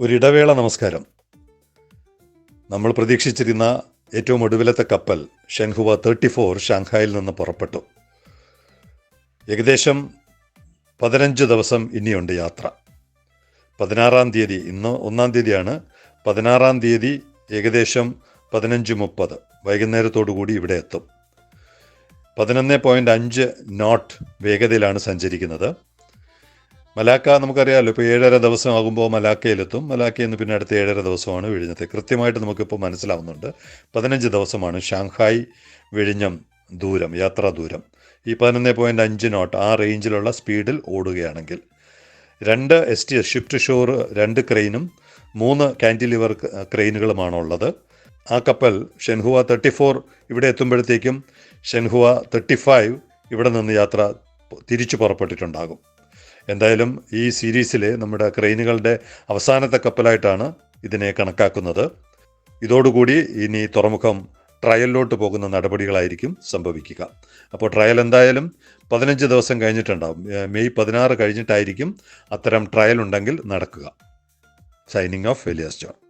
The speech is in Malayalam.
ഒരിടവേള നമസ്കാരം. നമ്മൾ പ്രതീക്ഷിച്ചിരുന്ന ഏറ്റവും ഒടുവിലത്തെ കപ്പൽ ഷെൻഹുവ തേർട്ടി ഫോർ ഷാങ്ഹായിൽ നിന്ന് പുറപ്പെട്ടു. ഏകദേശം പതിനഞ്ച് ദിവസം ഇനിയുണ്ട് യാത്ര. പതിനാറാം തീയതി ഇന്ന് ഒന്നാം തീയതിയാണ്. പതിനാറാം തീയതി ഏകദേശം പതിനഞ്ച് മുപ്പത്. വൈകുന്നേരത്തോടു കൂടി ഇവിടെ എത്തും. പതിനൊന്ന് പോയിന്റ് അഞ്ച് നോട്ട് വേഗതയിലാണ് സഞ്ചരിക്കുന്നത്. മലാക്ക നമുക്കറിയാമല്ലോ ഇപ്പോൾ ഏഴര ദിവസം ആകുമ്പോൾ മലാക്കയിലെത്തും. മലാക്കയിൽ നിന്ന് പിന്നെ അടുത്ത ഏഴര ദിവസമാണ് വിഴിഞ്ഞത്തെ. കൃത്യമായിട്ട് നമുക്കിപ്പോൾ മനസ്സിലാവുന്നുണ്ട്. പതിനഞ്ച് ദിവസമാണ് ഷാങ്ഹായ് വിഴിഞ്ഞം ദൂരം യാത്രാ ദൂരം. ഈ പതിനൊന്ന് പോയിന്റ് അഞ്ച് നോട്ട് ആ റേഞ്ചിലുള്ള സ്പീഡിൽ ഓടുകയാണെങ്കിൽ രണ്ട് S T S shift shore രണ്ട് ക്രെയിനും മൂന്ന് കാന്റിലിവർ ക്രെയിനുകളുമാണ് ഉള്ളത് ആ കപ്പൽ ഷെൻഹുവ തേർട്ടി ഫോർ ഇവിടെ എത്തുമ്പോഴത്തേക്കും ഷെൻഹുവ തേർട്ടി ഫൈവ് ഇവിടെ നിന്ന് യാത്ര തിരിച്ചു പുറപ്പെട്ടിട്ടുണ്ടാകും. എന്തായാലും ഈ സീരീസിലെ നമ്മുടെ ക്രെയിനുകളുടെ അവസാനത്തെ കപ്പലായിട്ടാണ് ഇതിനെ കണക്കാക്കുന്നത്. ഇതോടുകൂടി ഇനി തുറമുഖം ട്രയലിലോട്ട് പോകുന്ന നടപടികളായിരിക്കും സംഭവിക്കുക. അപ്പോൾ ട്രയൽ എന്തായാലും പതിനഞ്ച് ദിവസം കഴിഞ്ഞിട്ടുണ്ടാവും. മെയ് പതിനാറ് കഴിഞ്ഞിട്ടായിരിക്കും അത്തരം ട്രയൽ ഉണ്ടെങ്കിൽ നടക്കുക. Signing off വെലിയസ് John